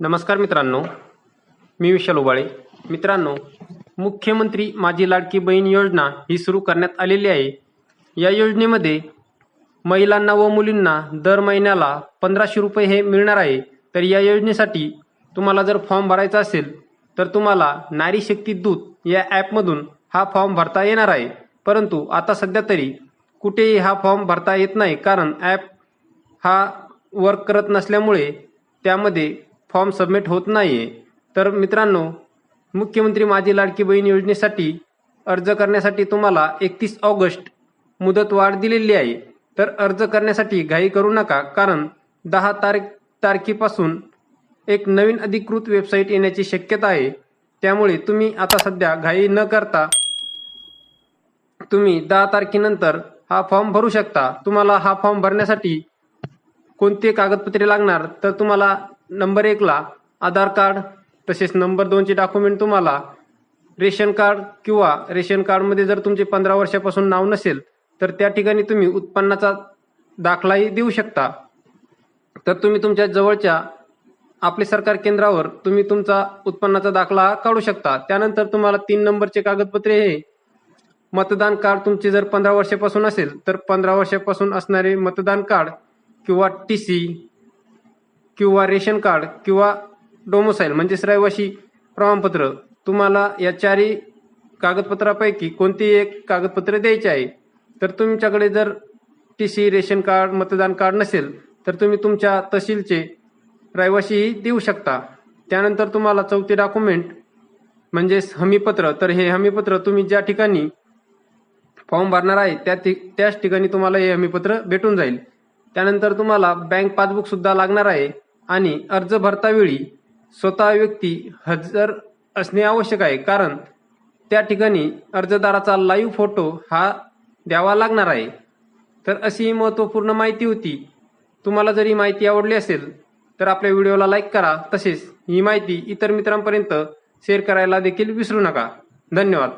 नमस्कार मित्रांनो. मी विशाल उबाळे. मित्रांनो मुख्यमंत्री माझी लाडकी बहीण योजना ही सुरू करण्यात आलेली आहे. या योजनेमध्ये महिलांना व मुलींना दर महिन्याला पंधराशे रुपये हे मिळणार आहे. तर या योजनेसाठी तुम्हाला जर फॉर्म भरायचा असेल तर तुम्हाला नारी शक्ती दूत या ॲपमधून हा फॉर्म भरता येणार आहे. परंतु आता सध्या तरी कुठेही हा फॉर्म भरता येत नाही कारण ॲप हा वर्क करत नसल्यामुळे त्यामध्ये फॉर्म सबमिट होत नाही आहे तर मित्रांनो मुख्यमंत्री माझी लाडकी बहीण योजनेसाठी अर्ज करण्यासाठी तुम्हाला एकतीस ऑगस्ट मुदतवाढ दिलेली आहे. तर अर्ज करण्यासाठी घाई करू नका कारण दहा तारीख तारखेपासून एक नवीन अधिकृत वेबसाईट येण्याची शक्यता आहे. त्यामुळे तुम्ही आता सध्या घाई न करता तुम्ही दहा तारखेनंतर हा फॉर्म भरू शकता. तुम्हाला हा फॉर्म भरण्यासाठी कोणते कागदपत्रे लागणार तर तुम्हाला नंबर एकला आधार कार्ड तसेच नंबर दोनचे डॉक्युमेंट तुम्हाला रेशन कार्ड किंवा रेशन कार्डमध्ये जर तुमचे पंधरा वर्षापासून नाव नसेल तर त्या ठिकाणी तुम्ही उत्पन्नाचा दाखलाही देऊ शकता. तर तुम्ही तुमच्या जवळच्या आपले सरकार केंद्रावर तुम्ही तुमचा उत्पन्नाचा दाखला काढू शकता. त्यानंतर तुम्हाला तीन नंबरचे कागदपत्रे हे मतदान कार्ड तुमचे जर पंधरा वर्षापासून असेल तर पंधरा वर्षापासून असणारे मतदान कार्ड किंवा टी सी किंवा रेशन कार्ड किंवा डोमोसाईल म्हणजेच रहिवासी प्रमाणपत्र तुम्हाला या चारही कागदपत्रापैकी कोणतेही एक कागदपत्र द्यायचे आहे तर तुमच्याकडे जर टी सी रेशन कार्ड मतदान कार्ड नसेल तर तुम्ही तुमच्या तहसीलचे रहिवासीही देऊ शकता. त्यानंतर तुम्हाला चौथे डॉक्युमेंट म्हणजेच हमीपत्र तर हे हमीपत्र तुम्ही ज्या ठिकाणी फॉर्म भरणार आहे त्या ठि त्याच ठिकाणी तुम्हाला हे हमीपत्र भेटून जाईल. त्यानंतर तुम्हाला बँक पासबुक सुद्धा लागणार आहे. आणि अर्ज भरतावेळी स्वतः व्यक्ती हजर असणे आवश्यक आहे कारण त्या ठिकाणी अर्जदाराचा लाईव्ह फोटो हा द्यावा लागणार आहे. तर अशी ही महत्त्वपूर्ण माहिती होती. तुम्हाला जर ही माहिती आवडली असेल तर आपल्या व्हिडिओला लाईक करा. तसेच ही माहिती इतर मित्रांपर्यंत शेअर करायला देखील विसरू नका. धन्यवाद.